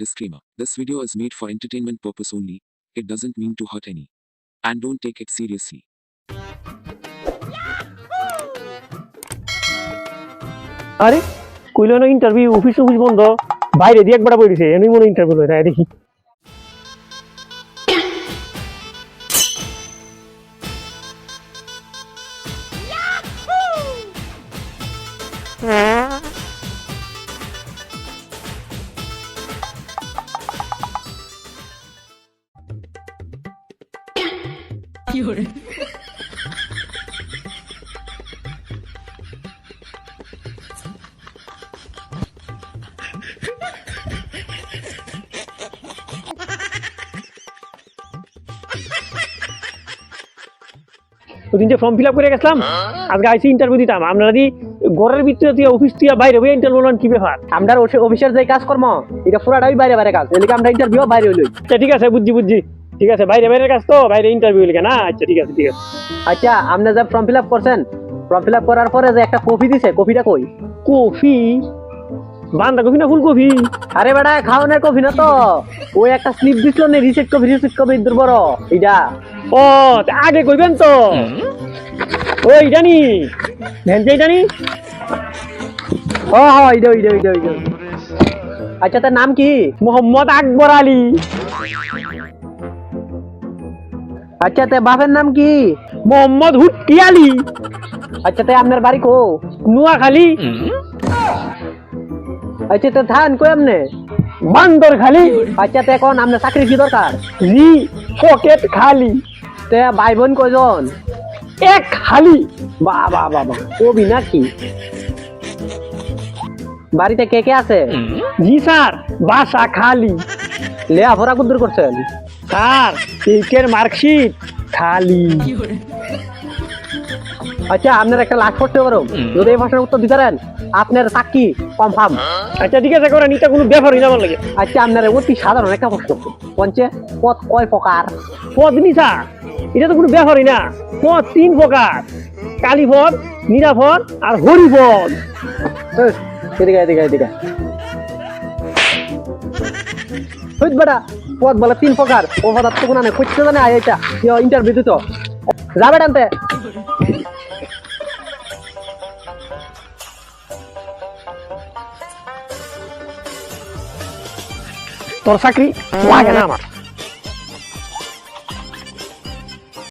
Disclaimer This video is made for entertainment purpose only, it doesn't mean to hurt any. And don't take it seriously. আরে কইলো না interview office office বন্ধ বাইরে দিয়ে একবার বইছে এমনি মনে ইন্টারভিউ হয় তাই দেখি ওদিন যে ফর্ম ফিল আপ করে গেছিলাম। আজকে আইসি ইন্টারভিউ দিতাম। আপনারা যদি ঘরের ভিতরে দিয়ে অফিস দিয়ে বাইরে হয়ে ইন্টারভিউ কি ব্যাপার? আমরা অফিসের যে কাজ কর্ম এটা পুরাটাই বাইরে বাইরে কাজ। এদিকে আমরা ইন্টারভিউ বাইরে আচ্ছা ঠিক আছে বুঝছি বুঝছি। ঠিক আছে বাইরে বাইরের কাজ তো বাইরে ইন্টারভিউ লিখে। না আচ্ছা ঠিক আছে ঠিক আছে। আচ্ছা আপনি যে ফর্ম ফিল আপ করছেন ফর্ম ফিল আপ করার পরে যে একটা কপি দিছে কপিটা কই? কফি? বান্দা কফি না ফুলকপি আরে বেটা খাওয়ানোর কপি না তো। ওই একটা স্লিপ দিছিল না রিসেট কপি রিসেট কপি দূর বড় এটা ও আগে কইবেন তো। ওই জানি। ভেঞ্জে জানি। ও হ ইডো ইডো ইডো ইডো আচ্ছা তার নাম কি? মোহাম্মদ আকবর আলী। আচ্ছা তে বাপের নাম কি? মোহাম্মদ হুটকি আলী। আচ্ছা তে আপনার বাড়ি কো? নোয়াখালী। আচ্ছা তে ধান কই আপনি? বান্দর খালি আচ্ছা তে এখন আপনার চাকরি কি দরকার? জি পকেট খালি। তে ভাই বোন কয়জন? এক খালি। বা বা বা বা কবি নাকি? বাড়িতে কে কে আছে? জি স্যার বাসা খালি। লেয়া ভরা কুদ্দুর করছেন? স্যার কেকের মার্কশিট খালি আচ্ছা আপনার একটা লাশ করতে পারো যদি এই প্রশ্নের উত্তর দিতে পারেন আপনার চাকরি কনফার্ম আচ্ছা ঠিক আছে করে নিতে কোনো ব্যাপারই না আমার লাগে। আচ্ছা আপনার অতি সাধারণ একটা প্রশ্ন। পঞ্চে পথ কয় প্রকার? পদ নি স্যার এটা তো কোনো ব্যাপারই না। পদ তিন প্রকার। কালী পদ নিরাপদ আর হরিপদ। এদিকে এদিকে এদিকে। হইত বেটা, পথ বলে তিন প্রকার। ও আনে খুঁজতে জানে আয় এটা ইন্টারভিউ যাবে টানতে তোর চাকরি লাগে না আমার।